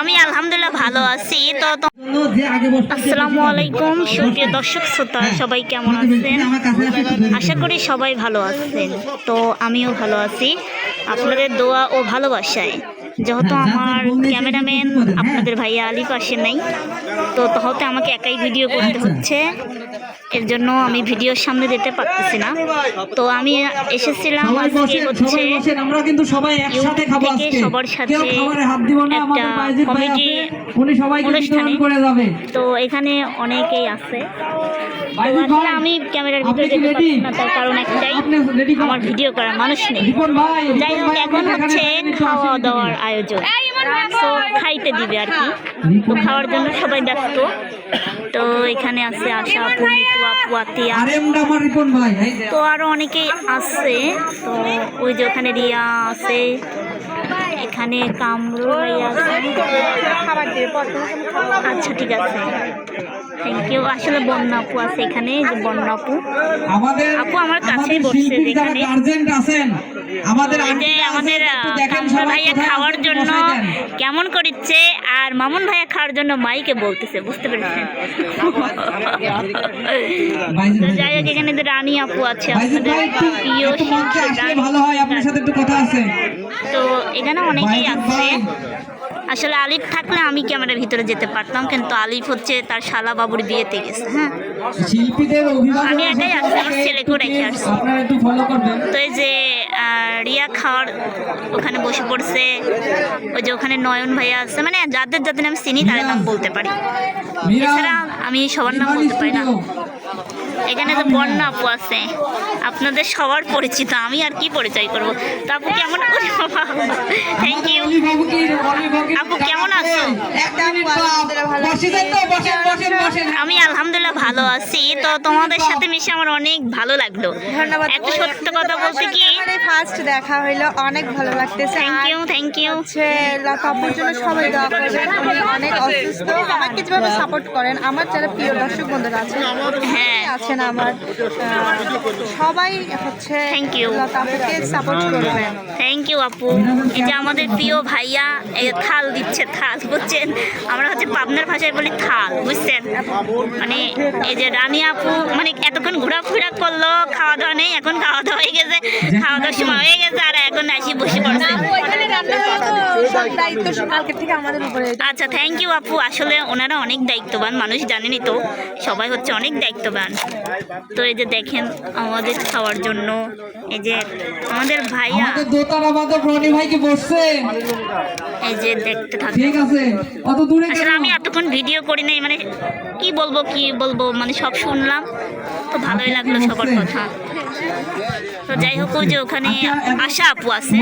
আমি আলহামদুলিল্লাহ ভালো আছি। তো আসসালামু আলাইকুম সুপ্রিয় দর্শক শ্রোতা সবাই কেমন আছেন? আসে আশা করি সবাই ভালো আছেন। তো আমিও ভালো আছি। আপনাদের দোয়া ও ভালোবাসায়। যেহেতু আমার ক্যামেরাম্যান আপনাদের ভাইয়া আলী পাশে নাই তো তাহলে আমাকে একাই ভিডিও করতে হচ্ছে। এর জন্য আমি ভিডিওর সামনে যেতে পারতেছি না। তো আমি এসেছিলাম আজকে হচ্ছে আমরা কিন্তু সবাই একসাথে খাব আজকে। সবার সাথে কেউ খাবারে হাত দিব না আমাদের একটা কমিটি আছে উনি সবাইকে অনুষ্ঠানে। বিতরণ করে যাবে। তো এখানে অনেকেই আছে। আসলে আমি ক্যামেরার ভিতরে যেতে পারছি না তার কারণ একটাই? আমার ভিডিও করার মানুষ নেই। যাই হোক এখন হচ্ছে খাওয়া দাওয়ার। আয়োজন। তো খাইতে দিবে আর কি। তো খাওয়ার জন্য সবাই ব্যস্ত। তো এখানে আছে আশা পুয়াতিয়া আপু আতিয়া। তো আরও অনেকেই আছে। তো ওই যে ওখানে রিয়া আছে। এখানে ভাই আচ্ছা ঠিক আছে। থ্যাংক ইউ আসলে বন্যা আপু আছে এখানে এই যে বন্যা আপু। আপু আমার কাছেই আমাদের বসছে যেখানে। আমাদের ভাইয়া খাওয়ার জন্য কেমন করিচ্ছে আর মামুন ভাইয়া খাওয়ার জন্য মাইকে বলতেছে বুঝতে পেরেছেন? যাই হোক এখানে রানী আপু আছে আপনাদের প্রিয় ভালো হয় আপনার সাথে একটু কথা আছে। তো এখানে অনেকেই আছে। আসলে আলিফ থাকলে আমি ক্যামেরার ভিতরে যেতে পারতাম কিন্তু আলিফ হচ্ছে তার শালা বাবুর বিয়েতে গেছে হ্যাঁ। আমি একাই আসছি, আমার ছেলেকেও রেখে আসছি। তো এই যে রিয়া খাওয়ার ওখানে বসে পড়ছে ওই যে ওখানে নয়ন ভাইয়া আছে মানে যাদের যাদের আমি চিনি তাদের নাম বলতে পারি। এছাড়া আমি সবার নাম বলতে পারি না। এখানে যে বন্যা আপু আছে। আপনাদের সবার পরিচিত আমি আর কি পরিচয় করব? তো আপু কেমন থ্যাংক ইউ আপু, কেমন আছো? তো? আমি আলহামদুলিল্লাহ ভালো আছি। তো তোমাদের সাথে মিশে আমার অনেক ভালো লাগল। ধন্যবাদ। একটা সত্য কথা বলতে কি? ফার্স্ট দেখা হইল অনেক ভালো লাগতেছে। থ্যাংক ইউ থ্যাংক ইউ হচ্ছে জন্য সবাই দোয়া করবেন উনি অনেক অসুস্থ। আমাকে যেভাবে সাপোর্ট করেন আমার যারা প্রিয় দর্শক বন্ধুরা আছেন হ্যাঁ। আছেন আমার সবাই হচ্ছে Thank you. লতাপুকে সাপোর্ট করবেন। থ্যাংক ইউ আপু। এই যে আমাদের প্রিয় ভাইয়া থাল দিচ্ছে থাল বুঝছেন? আমরা হচ্ছে পাবনার ভাষায় বলি থাল বুঝছেন? মানে এই যে রানী আপু মানে এতক্ষণ ঘোরাফেরা করল খাওয়া দাওয়া নেই এখন খাওয়া দাওয়া হয়ে গেছে খাওয়া দাওয়ার সময় হয়ে গেছে আর এখন আসি বসে পড়ছে। আচ্ছা থ্যাংক ইউ আপু। আসলে ওনারা অনেক দায়িত্ববান মানুষ জানেনই তো। সবাই হচ্ছে অনেক দায়িত্ববান। তো এই যে দেখেন আমাদের খাওয়ার জন্য এই যে আমাদের ভাইয়া এই যে দেখতে থাকে ঠিক আছে। অত দূরে আসলে আমি এতক্ষণ ভিডিও করি নাই মানে কি বলব কি বলব মানে সব শুনলাম। তো ভালোই লাগল সবার কথা। তো যাই হোক যে ওখানে আশা আপু আছে।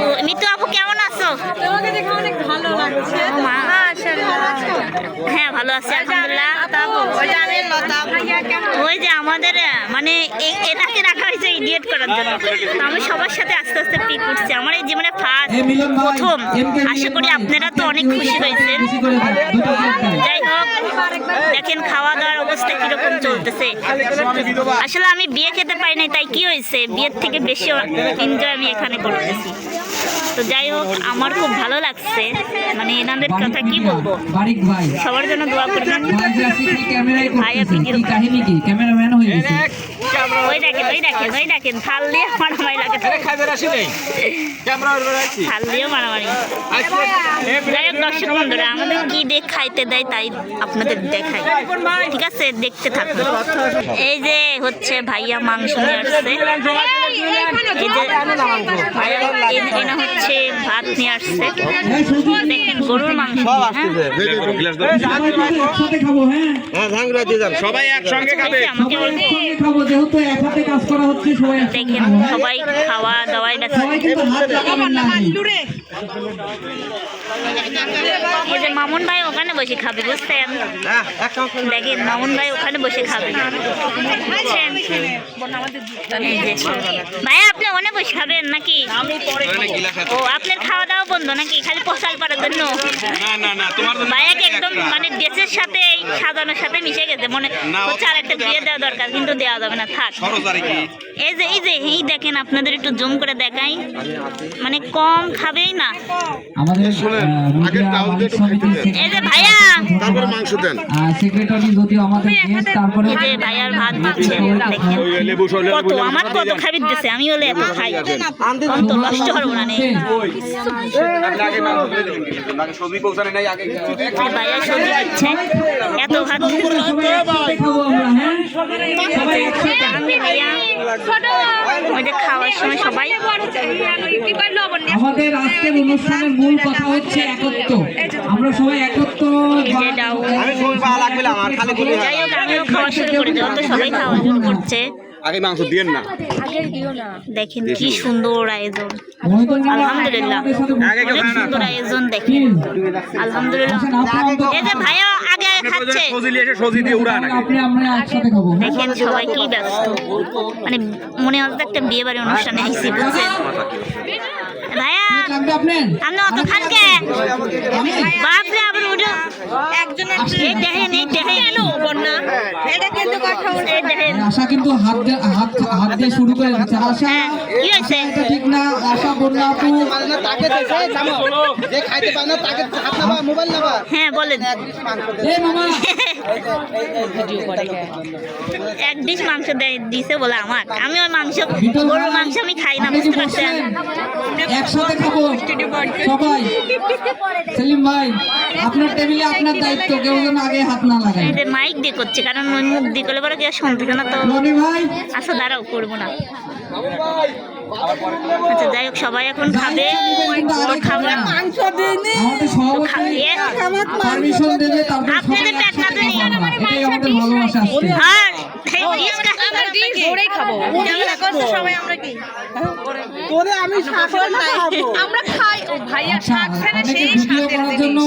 তো মিতু আপু কেমন আছো? তোমাকে দেখে অনেক ভালো লাগছে। ও মা। মাশাআল্লাহ হ্যাঁ ভালো আছি আলহামদুলিল্লাহ। ওইটা আমি লতা ভাইয়া কেমন? ওই যে আমাদের মানে এটাকে রাখা হয়েছে ইডিয়েট করার জন্য। তো আমি সবার সাথে আস্তে আস্তে পিক উঠছি আমার এই জীবনে ফার্স্ট প্রথম। আশা করি আপনারা তো অনেক খুশি হয়েছেন। যাই হোক দেখেন খাওয়া দাওয়ার অবস্থা কীরকম চলতেছে। আসলে আমি বিয়ে খেতে পাই নাই তাই কি হয়েছে? বিয়ের থেকে বেশি এনজয় আমি এখানে করতেছি। তো যাই হোক আমার খুব ভালো লাগছে। মানে এনাদের কথা কি বলব? সবার জন্য দোয়া করবেন কি ক্যামেরায় ভাই করতেছে আপনি কি কীরকম? কাহিনী কি ক্যামেরাম্যান হয়ে গেছে ওই দেখেন ওই দেখেন ওই দেখেন থাল দিয়ে মারামারি লাগে। থাল দিয়েও মারামারি। যাই হোক দর্শক বন্ধুরা আমাদের কি দেখ খাইতে দেয় তাই আপনাদের দেখাই। ঠিক আছে দেখতে থাকুন। এই যে হচ্ছে ভাইয়া মাংস নিয়ে আসছে। এই যে ভাইয়া এনা হচ্ছে ভাত নিয়ে আসছে। হ্যাঁ দেখেন গরুর মাংস। হ্যাঁ? সবাই হ্যাঁ একসঙ্গে খাবে এই যে আমাকে সবাই একসঙ্গে খাব। যেহেতু এক হাতে কাজ করা হচ্ছে সবাই একসঙ্গে দেখেন হ্যাঁ? সবাই খাওয়া দাওয়ায় ব্যস্ত। যে মামুন ভাই ওখানে বসে খাবে বুঝছেন? দেখেন মামুন ভাই ওখানে বসে খাবে। বুঝছেন? ভাইয়া আপনি ওখানে বসে খাবেন নাকি? ও আপনার খাওয়া দাওয়া বন্ধ নাকি? খালি পোশাক পাড়ার জন্য? ভাইয়াকে একদম মানে ড্রেসের সাথে সাজানোর সাথে মিশে গেছে। মনে হচ্ছে আর একটা বিয়ে দেওয়া দরকার কিন্তু দেওয়া যাবে না থাক। এই যে এই যে এই দেখেন আপনাদের একটু জুম করে দেখাই। মানে কম খাবেই না। এই যে ভাইয়া। তারপরে মাংস দেন। সেক্রেটারি যদিও আমাদের তারপরে এই যে ভাইয়ার ভাত দিচ্ছে কত আমার কত দিচ্ছে আমি হলে এত খাই। অন্ত নষ্ট না নাই ভাইয়া সবজি দিচ্ছে এত ভাত হ্যাঁ? ভাইয়া ওই যে খাওয়ার সময় সবাই আমাদের আজকের অনুষ্ঠানের মূল কথা হচ্ছে একত্র। আমরা সবাই একত্র যাই হোক আমিও খাওয়া শুরু করে দেবো তো সবাই খাওয়া শুরু করছে। আগে মাংস দিয়েন না। দেখেন কি সুন্দর আয়োজন। আলহামদুলিল্লাহ। অনেক সুন্দর আয়োজন দেখেন। আলহামদুলিল্লাহ। এই যে ভাইয়া আগে খাচ্ছে। সবজি এসে সবজি দিয়ে উড়া নাকি আপনি আমরা একসাথে খাব। দেখেন সবাই কি ব্যস্ত। মানে মনে হচ্ছে একটা বিয়ে বাড়ি অনুষ্ঠানে আইসি বুঝছেন? ভাইয়া লাগবে আপনার আপনি অত খান কে বাপরে আশা কিন্তু হাত হাত হাত দিয়ে শুরু করে দিচ্ছে। আশা হ্যাঁ কি হয়েছে? এটা ঠিক না। আশা বন্যা আপু হ্যাঁ বলেন। এই মামা এক ডিশ মাংস দেয় দিছে বলে আমার। আমি ওই মাংস গরুর মাংস আমি খাই না বুঝতে পারছেন? একসাথে খাব। সবাই। সেলিম ভাই আপনার টেবিলে আপনার দায়িত্ব কেউ যেন আগে হাত না লাগায়। এই মাইক দিয়ে করছে কারণ ওই মুখ দিয়ে করলে পরে কেউ শুনতেছে না তো? আচ্ছা দাঁড়াও করব না। আচ্ছা যাই হোক সবাই এখন খাবে। আপনাদের পেট না আর আমরা কি? তোরে আমি আমরা খাই। ভাইয়া আচ্ছা, শাক ফেলে সেই শাকের করার জিনিস। জন্য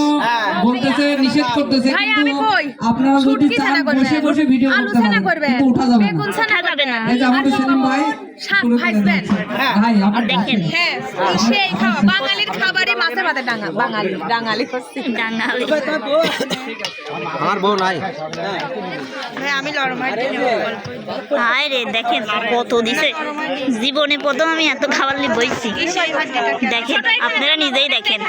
বলতেছে নিষেধ করতেছে কিন্তু আপনারা যদি চান বসে বসে ভিডিও করতে পারেন কিন্তু ওঠা যাবে বেগুন ছানা যাবে না। এই যে আমাদের সেলিম ভাই শাক ভাজবেন। ভাই আপনি দেখেন। হ্যাঁ সেই খাওয়া বাঙালির খাবারই মাছে ভাতে ডাঙা বাঙালি ডাঙালি করছি ডাঙ্গালি আমার বউ নাই। হ্যাঁ আমি লড়মাই হায় রে, দেখেন কত দিছে। জীবনে প্রথম আমি এত খাবার নিয়ে বইছি। দেখেন, আপনারা নিজেই দেখেন।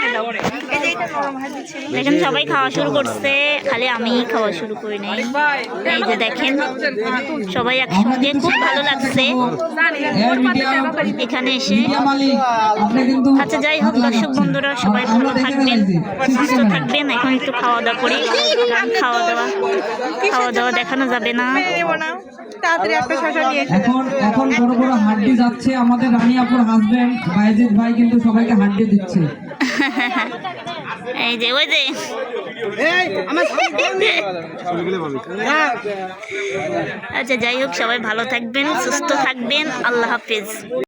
দেখেন, সবাই খাওয়া শুরু করছে, খালি আমি খাওয়া শুরু করি নাই। এই যে দেখেন, সবাই একসঙ্গে খুব ভালো লাগছে। এখানে এসে। আচ্ছা যাই হোক, দর্শক বন্ধুরা, সবাই ভালো থাকবেন, সুস্থ থাকবেন। এখন একটু খাওয়া দাওয়া করি। খাওয়া দাওয়া খাওয়া দাওয়া দেখানো যাবে না। তাড়াতাড়ি একটা শশা নিয়ে এসে। এখন এখন বড় বড় হাড্ডি যাচ্ছে আমাদের রানিয়াপুর হাজবেন্ড বাইজিৎ ভাই কিন্তু সবাইকে হাড্ডি দিচ্ছে। এই যে ওই যে। আচ্ছা যাই হোক সবাই ভালো থাকবেন সুস্থ থাকবেন আল্লাহ হাফিজ।